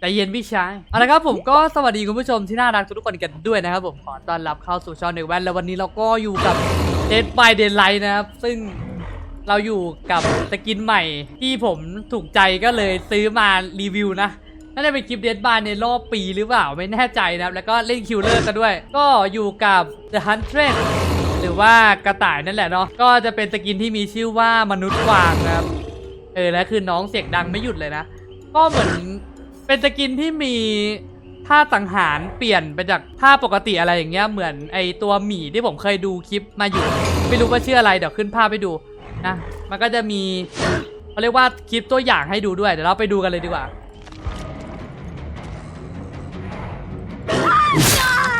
ใจเย็นพี่ชายเอาละครับผมก็สวัสดีคุณผู้ชมที่น่ารักทุกคนกันด้วยนะครับผมขอต้อนรับเข้าสู่ช่องเด็กแว่นแล้ววันนี้เราก็อยู่กับ Dead by Daylight นะครับ ซึ่งเราอยู่กับสกินใหม่ที่ผมถูกใจก็เลยซื้อมารีวิวนะน่าจะเป็นคลิป Dead by ในรอบปีหรือเปล่าไม่แน่ใจนะครับ แล้วก็เล่นคิวเลอร์กันด้วย ก็อยู่กับ The Huntress หรือว่ากระต่ายนั่นแหละเนาะก็จะเป็นสกินที่มีชื่อว่ามนุษย์กวางนะครับเออแล้วคือน้องเสียงดังไม่หยุดเลยนะ ก็เหมือน เป็นสกินที่มีท่าสังหารเปลี่ยนไปจากท่าปกติอะไรอย่างเงี้ยเหมือนไอตัวหมีที่ผมเคยดูคลิปมาอยู่ ไม่รู้ว่าชื่ออะไรเดี๋ยวขึ้นภาพไปดูนะมันก็จะมีเขาเรียกว่าคลิปตัวอย่างให้ดูด้วยเดี๋ยวเราไปดูกันเลยดีกว่า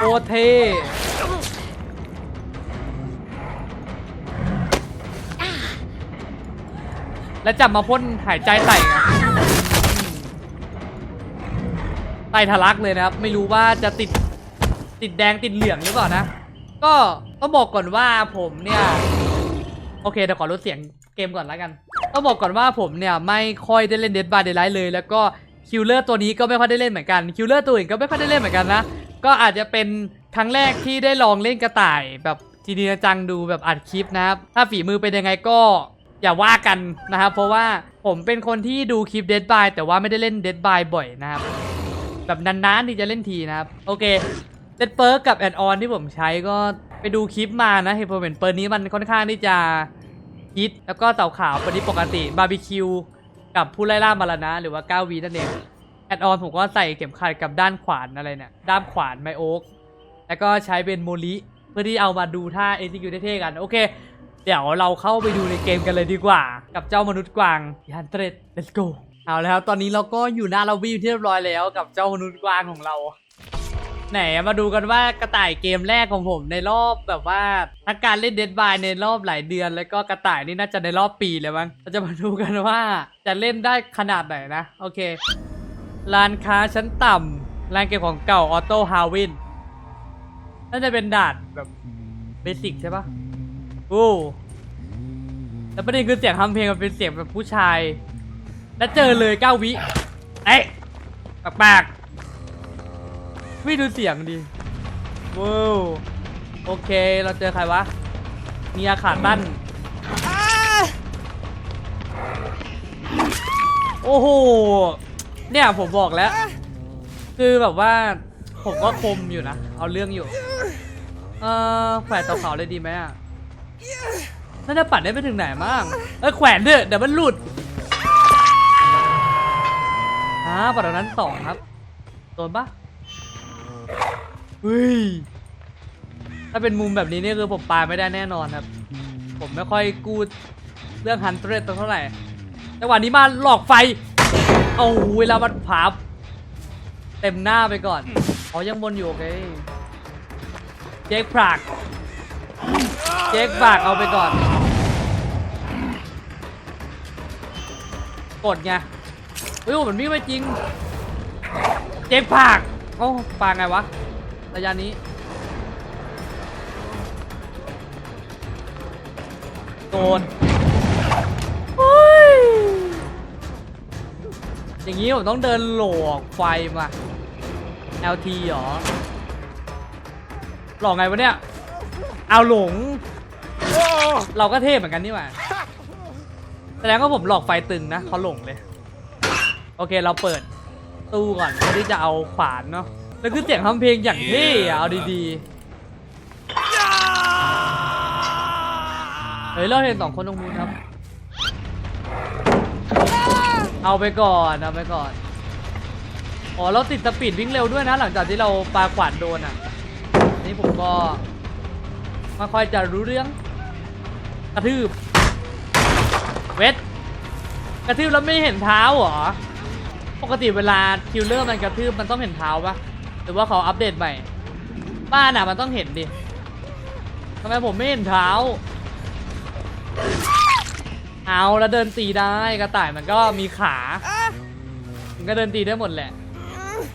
โอเทแล้วจับมาพ่นหายใจใส่ ไตทะลักเลยนะครับ ไม่รู้ว่าจะติดติดแดงติดเหลืองหรือเปล่านะ ก็ต้องบอกก่อนว่าผมเนี่ยโอเคเดี๋ยวขอลดเสียงเกมก่อนแล้วกัน ต้องบอกก่อนว่าผมเนี่ยไม่ค่อยได้เล่นเดดบาร์เด y l ไลท์เลย แล้วก็คิลเลอร์ตัวนี้ก็ไม่ค่อยได้เล่นเหมือนกันคิลเลอร์ตัวอื่นก็ไม่ค่อยได้เล่นเหมือนกันนะก็อาจจะเป็นครั้งแรกที่ได้ลองเล่นกระต่ายแบบจีนีจังดูแบบอัดคลิปนะครับ ถ้าฝีมือเป็นยังไงก็อย่าว่ากันนะครับ เพราะว่าผมเป็นคนที่ดูคลิป Dead by แต่ว่าไม่ได้เล่น Dead by บ่อยนะครับ แบบนานๆที่จะเล่นทีนะครับ โอเคเซตเปิร์กกับแอดออนที่ผมใช้ก็ไปดูคลิปมานะเห็นผมเห็นเปิร์นี้มันค่อนข้างที่จะฮิตแล้วก็เต่าขาวเป็นที่ปกติบาร์บีคิวกับผู้ไล่ล่ามาแล้วนะหรือว่า9วีนั่นเองแอดออนผมก็ใส่เข็มขัดกับด้านขวานอะไรเนี่ย ด้ามขวานไมโอ๊กแล้วก็ใช้เป็นโมลิเพื่อที่เอามาดูท่าเอ c ิ u เท่ๆกัน โอเค เดี๋ยวเราเข้าไปดูในเกมกันเลยดีกว่า กับเจ้ามนุษย์กวางยันเตรด let's go เอาแล้วตอนนี้เราก็อยู่หน้าเราวิวที่เรียบร้อยแล้วกับเจ้ามนุษย์กวางของเรา ไหนมาดูกันว่ากระต่ายเกมแรกของผมในรอบแบบว่าทั้งการเล่นเดดบายในรอบหลายเดือน แล้วก็กระต่ายนี่น่าจะในรอบปีเลยมั้งเราจะมาดูกันว่าจะเล่นได้ขนาดไหนนะ โอเคร้านค้าชั้นต่ำร้านเก็บของเก่าออโต้ฮาวินน่าจะเป็นด่านแบบเบสิกใช่ปะโอ้แต่ประเด็นคือเสียงทำเพลงมันเป็นเสียงแบบผู้ชาย แล้วเจอเลยเก้าวิ เอ๊ะปากๆไม่ดูเสียงดิว้าวโอเค เราเจอใครวะ มีอาขาตั้านโอ้โห เนี่ยผมบอกแล้ว คือแบบว่า ผมก็คมอยู่นะ เอาเรื่องอยู่ เออแขวนเตาเผาเลยดีไหมอะน่าจะปัดได้ไปถึงไหนมั่งเอ้แขวนเถอะเดี๋ยวมันหลุด อ่าปัดตรงนั้นสองครับ โดนปะเฮ้ย ถ้าเป็นมุมแบบนี้นี่คือผมปาไม่ได้แน่นอนครับ ผมไม่ค่อยกูดเรื่องฮันเตอร์เท่าไหร่จังหวะนี้มาหลอกไฟ เอาเวลามันผาบเต็มหน้าไปก่อนอ๋อยังบนอยู่โอเค เจ๊กผักเจ๊กผลักเอาไปก่อน กดไง เฮ้ยมันวิ่งไปจริง เจ๊กผลักโอ้ปาไงวะระยะนี้โดนเฮ้ยอย่างนี้ผมต้องเดินโหลกไฟมา LT หรอ หลอกไงวะเนี่ย เอาหลง เราก็เท่เหมือนกันนี่หว่าแสดงว่าผมหลอกไฟตึงนะเขาหลงเลย โอเคเราเปิดตู้ก่อนเพื่อที่จะเอาขวานเนาะแล้วคือเสียงทำเพลงอย่างเท่อะเอาดีๆเฮ้ยเราเห็นสองคนตรงนู้นครับ เอาไปก่อนเอาไปก่อนอ๋อเราติดสปีดวิ่งเร็วด้วยนะ หลังจากที่เราปาขวานโดนอะนี่ผมก็ไม่ค่อยจะรู้เรื่อง กระทืบเวทกระทืบแล้วไม่เห็นเท้าเหรอ ปกติเวลาคิลเลอร์มันกระทืบมันต้องเห็นเท้าปะหรือว่าเขาอัปเดตใหม่บ้านอะมันต้องเห็นดิทำไมผมไม่เห็นเท้า เอาแล้วเดินตีได้กระต่ายมันก็มีขา มันก็เดินตีได้หมดแหละ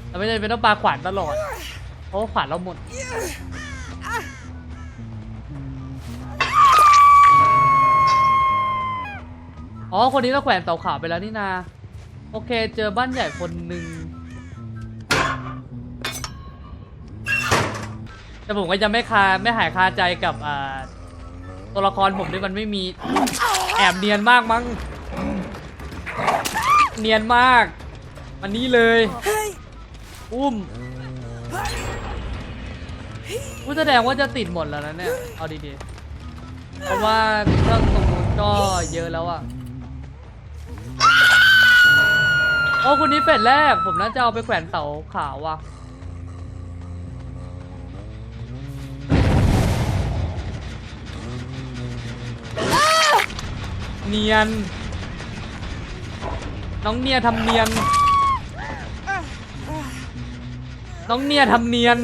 แต่ไม่จำเป็นต้องปาขวานตลอด เพราะขวานเราหมดอ๋อ คนนี้เราแขวนเสาขาวไปแล้วนี่นา โอเค เจอบ้านใหญ่คนหนึ่ง แต่ผมก็ยังไม่คาไม่หายคาใจกับตัวละครผมที่มันไม่มีแอบเนียนมากมั้ง เนียนมาก มันนี้เลย อุ้มอุ้แสดงว่าจะติดหมดแล้วนะเนี่ย เอาดีๆ เพราะว่าเครื่องสมุนก็เยอะแล้วอะ อ้คุณนี้เป็ดแรก ผมน่าจะเอาไปแขวนเสาขาวว่ะเนียน น้องเนียทำเนียน น้องเนียทำเนียน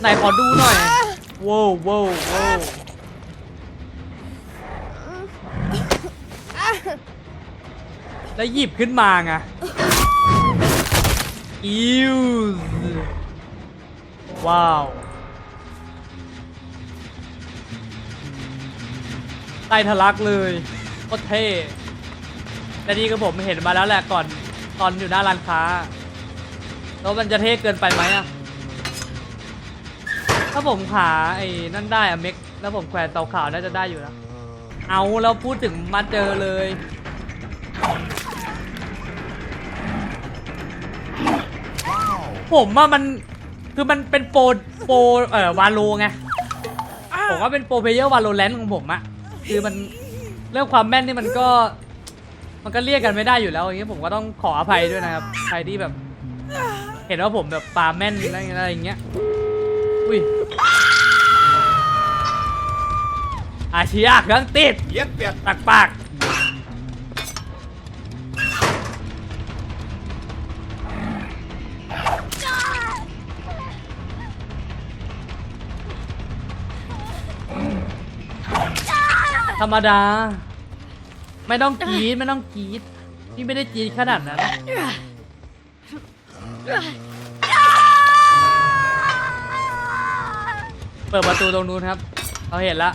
ไหนขอดูหน่อยโว้วโว้วว้ แล้วหยิบขึ้นมาไงอิวว้าวใต้ทะลักเลยโคตรเท่แต่นี่ก็ผมเห็นมาแล้วแหละก่อนตอนอยู่หน้าร้านค้า แล้วมันจะเท่เกินไปไหมอะถ้าผมขาไอ้นั่นได้อะเม็กแล้วผมแขวนเตาขาวน่าจะได้อยู่นะ เอาแล้วพูดถึงมาเจอเลย ผมว่ามันคือมันเป็นโปรโปรเอ่อวาโลไงผมว่าเป็นโปรเพลเยอร์วาโลแรนต์ของผมอะคือมันเรื่องความแม่นนี่มันก็ มันก็เรียกกันไม่ได้อยู่แล้วอย่างเงี้ยผมก็ต้องขออภัยด้วยนะครับใครที่แบบ เห็นว่าผมแบบปลาแม่นอะไรอะไรอย่างเงี้ยอุ้ยอาชียเครื่องติดเย็ดเป็ดตักปาก ธรรมดา ไม่ต้องกรีดไม่ต้องกรีดพี่ไม่ได้กรีดขนาดนั้นเปิดประตูตรงนู้นครับเราเห็นละ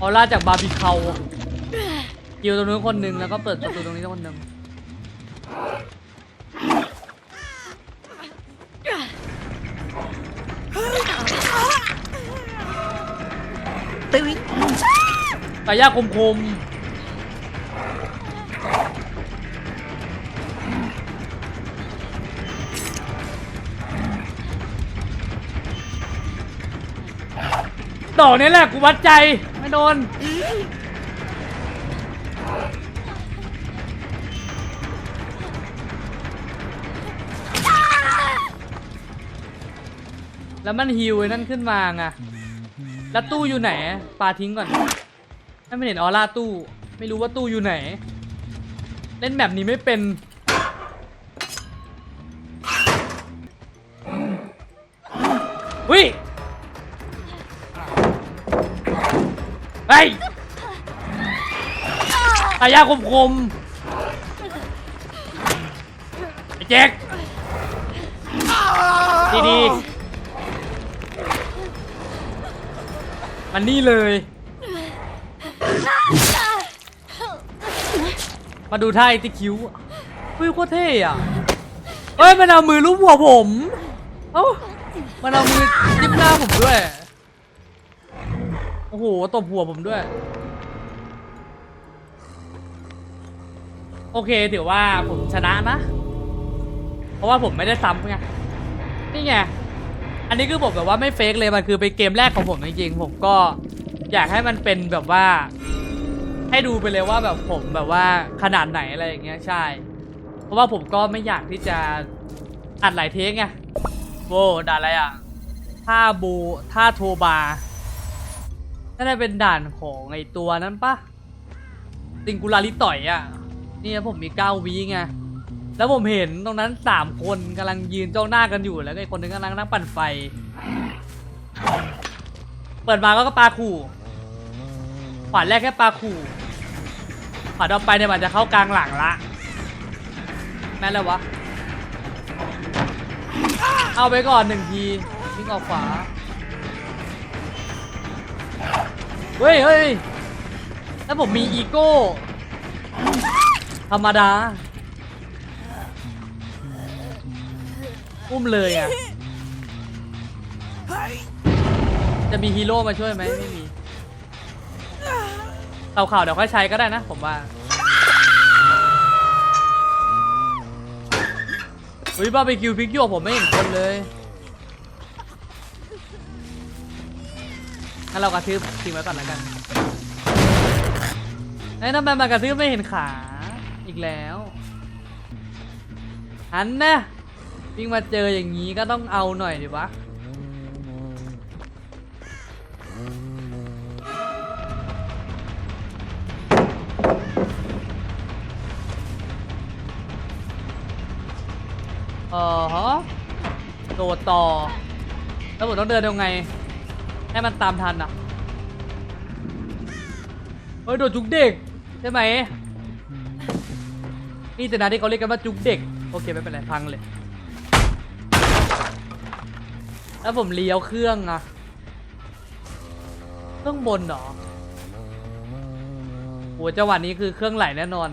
ออร่าจากบาร์บีเคาคิวตรงนู้นคนหนึ่งแล้วก็เปิดประตูตรงนี้คนหนึ่งตึ้ง ไก่ย่างคมๆดอกนี้แหละกูวัดใจไม่โดนแล้วมันฮิวไอ้นั่นขึ้นมาไงแล้วตู้อยู่ไหนปาทิ้งก่อน ให้ไม่เห็นออร่าตู้ ไม่รู้ว่าตู้อยู่ไหน เล่นแบบนี้ไม่เป็นวิเฮ้ยตายาคมคมๆไอ้แจ็คดีๆมันนี่เลย มาดูท่าไอ้ติคิ้วเฮ้ยโคตรเท่อะเอ้ยมันเอามือลูบหัวผมเอ้ามันเอามือจิ้มหน้าผมด้วย โอ้โหตบหัวผมด้วย โอเคถือว่าผมชนะนะ เพราะว่าผมไม่ได้ซ้ำไง นี่ไง อันนี้คือผมแบบว่าไม่เฟกเลย มันคือเป็นเกมแรกของผมจริงๆ ผมก็ อยากให้มันเป็นแบบว่า ให้ดูไปเลยว่าแบบผมแบบว่าขนาดไหนอะไรอย่างเงี้ยใช่ เพราะว่าผมก็ไม่อยากที่จะอัดหลายเทคไงโว้ด่านอะไรอะท่าบูท่าโทบาน่าจะเป็นด่านของไอตัวนั้นปะติงกุลาริต่อยอะนี่ผมมีเก้าวีไงแล้วผมเห็นตรงนั้นสามคนกำลังยืนจ้องหน้ากันอยู่แล้วก็อีกคนนึงกำลังนั่งปั่นไฟ เปิดมาก็ปลาขู่ ขวานแรกแค่ปลาขู่ ขวานต่อไปเนี่ยมันจะเข้ากลางหลังละ แม่นแล้ววะ เอาไปก่อนหนึ่งทีวิ่งออกขวา เฮ้ยเฮ้ยแล้วผมมีอีโก้ ธรรมดา อุ้มเลยอะ จะมีฮีโร่มาช่วยไหมไม่มี ต่าข่าวเดี๋ยวค่อยใช้ก็ได้นะ ผมว่าเฮ้ยบ้าร์บีคิวพิกหยวกผมไม่เห็นคนเลยงั้นเรากระทืบทิ้งไว้ก่อนแล้วกันไอ้ยทำไมมากระทืบไม่เห็นขา อีกแล้ว อันนะวิ่งมาเจออย่างนี้ก็ต้องเอาหน่อยดิวะ เออฮะโดดต่อ แล้วผมต้องเดินยังไง ให้มันตามทันอะ เฮ้ย โดดจุกเด็ก ใช่ไหม นี่แต่นะที่เขาเรียกกันว่าจุกเด็ก โอเค ไม่เป็นไรพังเลย แล้วผมเลี้ยวเครื่องอะเครื่องบนเหรอโหจังหวะนี้คือเครื่องไหลแน่นอน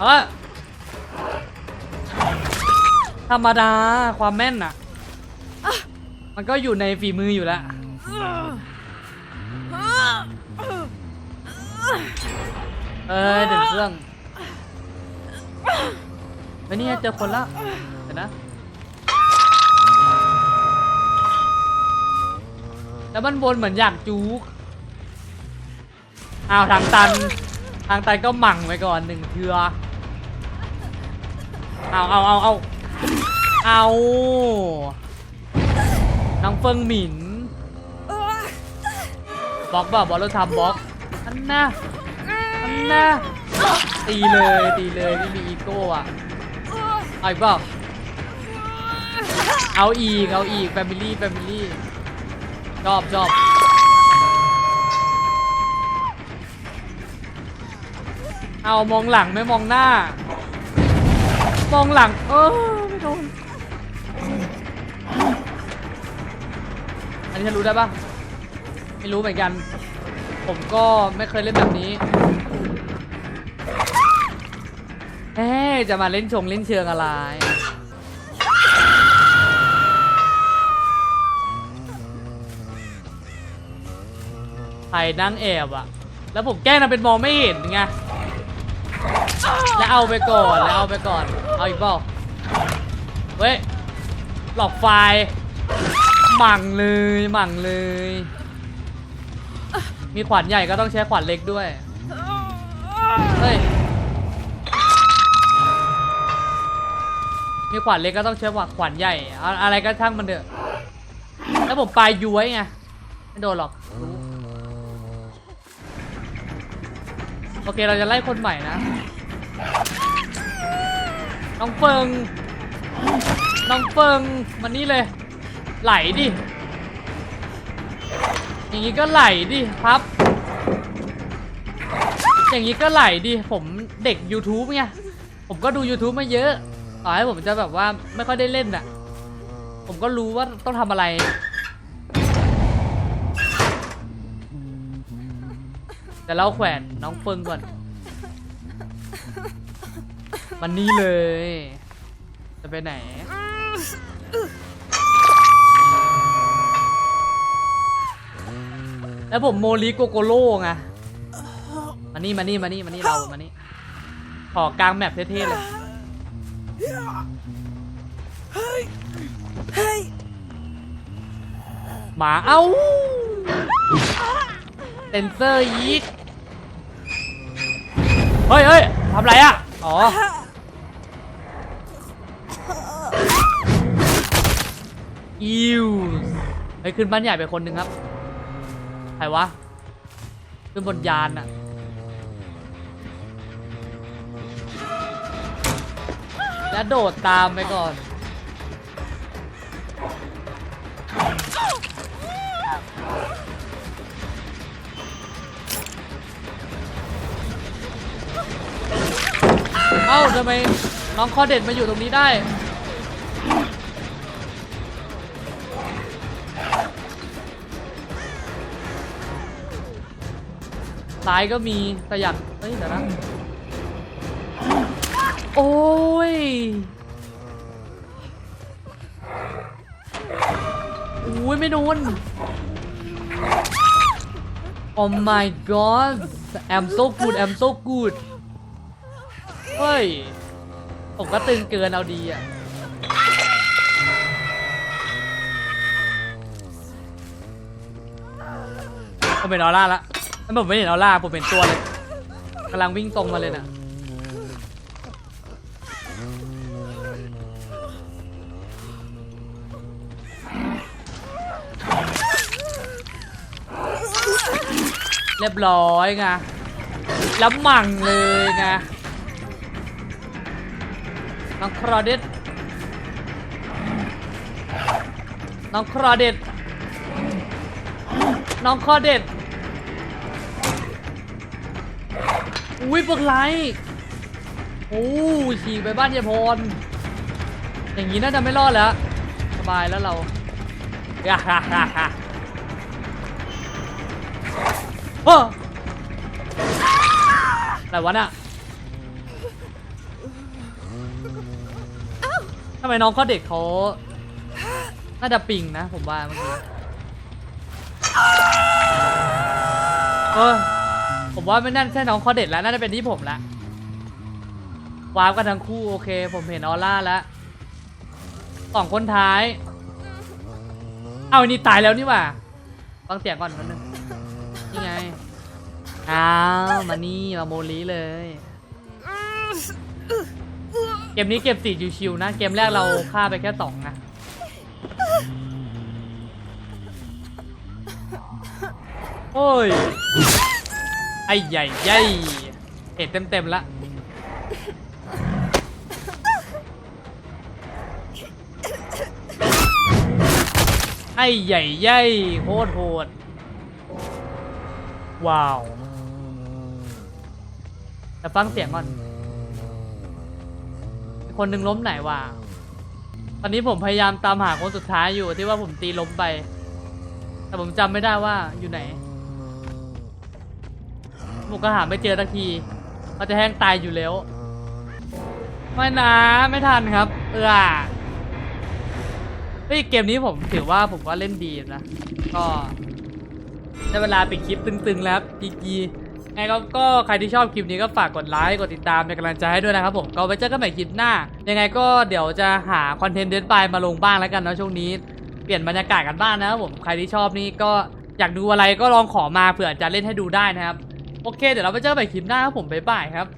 เออธรรมดาความแม่นน่ะมันก็อยู่ในฝีมืออยู่แล้ว เอ้ยเดินเครื่องไปนี่เจอคนละเดี๋ยวนะ แล้วมันบนเหมือนอยากจูกอ้าวทางตัน ทางตันก็หมั่งไว้ก่อนหนึ่งเทือ เอาเอาเอาเอาเอาน้องเฟิงหมินบล็อกบ่าบอลรถทำบล็อกอันน่ะอันน่ะตีเลยตีเลยไม่มีอีโก้อะเอาอีกเปล่าเอาอีกเอาอีกแฟมิลี่แฟมิลี่ชอบชอบเอามองหลังไม่มองหน้า มองหลัง เออไม่โดน อันนี้ฉันรู้ได้ปะไม่รู้เหมือนกัน ผมก็ไม่เคยเล่นแบบนี้เอ๊จะมาเล่นชงเล่นเชิงอะไร ใครนั่งแอบอะแล้วผมแกล้งทำเป็นมองไม่เห็นไง แล้วเอาไปก่อน แล้วเอาไปก่อน เอาอีกเปล่าเว้ย หลอกไฟ หมั่งเลย หมั่งเลย มีขวานใหญ่ก็ต้องใช้ขวานเล็กด้วย เฮ้ย มีขวานเล็กก็ต้องใช้ขวานใหญ่ อะไรก็ช่างมันเถอะ แล้วผมปลายย้วยไง ไม่โดนหรอก โอเค เราจะไล่คนใหม่นะ น้องเฟิง น้องเฟิงมันนี่เลย ไหลดิ อย่างนี้ก็ไหลดิครับ อย่างนี้ก็ไหลดิ ผมเด็ก YouTube ไง ผมก็ดู YouTube มาเยอะ ต่อให้ผมจะแบบว่าไม่ค่อยได้เล่นอะผมก็รู้ว่าต้องทำอะไรแต่เราแขวนน้องเฟิงก่อน มันนี่เลย จะไปไหน แล้วผมโมลิโกโกโล่ไงมานี่มานี่มานี่มานี่เรามานี่ขอกลางแมปเท่ๆเลยหมาเอ้าเซนเซอร์ยีกเฮ้ยเฮ้ยทำไรอะ อ๋อ อิวเฮ้ขึ้นบ้านใหญ่ไปคนหนึ่งครับ ใครวะ ขึ้นบนยานอะแล้วโดดตามไปก่อน เอ้าทำไมน้องคอเด็ดมาอยู่ตรงนี้ได้ ซ้ายก็มีแต่อยากเฮ้ยเดี๋ยวนะโอ้ยอุ้ยไม่โดน Oh my god I'm so good I'm so good เฮ้ยผมก็ตึงเกินเอาดีอะผมเป็นออร่าละ แล้วผมไม่เห็นออร่าผมเป็นตัวเลยกำลังวิ่งตรงมาเลยน่ะเรียบร้อยไงแล้วหมั่งเลยไงน้องครอเดตน้องครอเดตน้องครอเดต อุ้ยเบิกไลท์โอ้ฉีกไปบ้านยายพร อย่างนี้น่าจะไม่รอดแล้ว สบายแล้วเราฮ่าฮ่าฮ่าฮ่าอแต่วะน่ะทำไมน้องก็เด็กเขาน่าจะปิงนะผมว่าเมื่อกี้เออ ผมว่าไม่น่าใช่น้องคอเด็ดแล้วน่าจะเป็นที่ผมละวาร์ปกันทั้งคู่โอเค ผมเห็นออร่าแล้วสองคนท้าย เอาอันนี้ตายแล้วนี่หว่าฟังเสียงก่อนนิดนึงนี่ไงอ้าวมานี่มาโมลีเลย เกมนี้เก็บสี่ชิวๆนะ เกมแรกเราฆ่าไปแค่สองนะโอ้ย ไอ้ใหญ่ใหญ่เห็นเต็มๆละไอ้ใหญ่ใหญ่โคตรโหดว้าวแต่ฟังเสียงก่อน คนหนึ่งล้มไหนวะตอนนี้ผมพยายามตามหาคนสุดท้ายอยู่ที่ว่าผมตีล้มไป แต่ผมจำไม่ได้ว่าอยู่ไหน ผมก็หาไม่เจอสักทีเขาจะแห้งตายอยู่แล้ว ไม่นะไม่ทันครับ เออเฮ้ยเกมนี้ผมถือว่าผมก็เล่นดีนะ ก็ได้เวลาปิดคลิปตึงๆแล้วจีจีไงก็ก็ใครที่ชอบคลิปนี้ก็ฝากกดไลค์กดติดตามเป็นกำลังใจให้ด้วยนะครับผมก็ไว้เจอกันใหม่คลิปหน้า ยังไงก็เดี๋ยวจะหาคอนเทนต์เดนไปมาลงบ้างแล้วกันเนาะช่วงนี้เปลี่ยนบรรยากาศกันบ้างนะครับผมใครที่ชอบนี่ก็อยากดูอะไรก็ลองขอมาเผื่อจะเล่นให้ดูได้นะครับ โอเค เดี๋ยวเราไปเจอกันใหม่คลิปหน้าครับผมบ๊ายบายครับ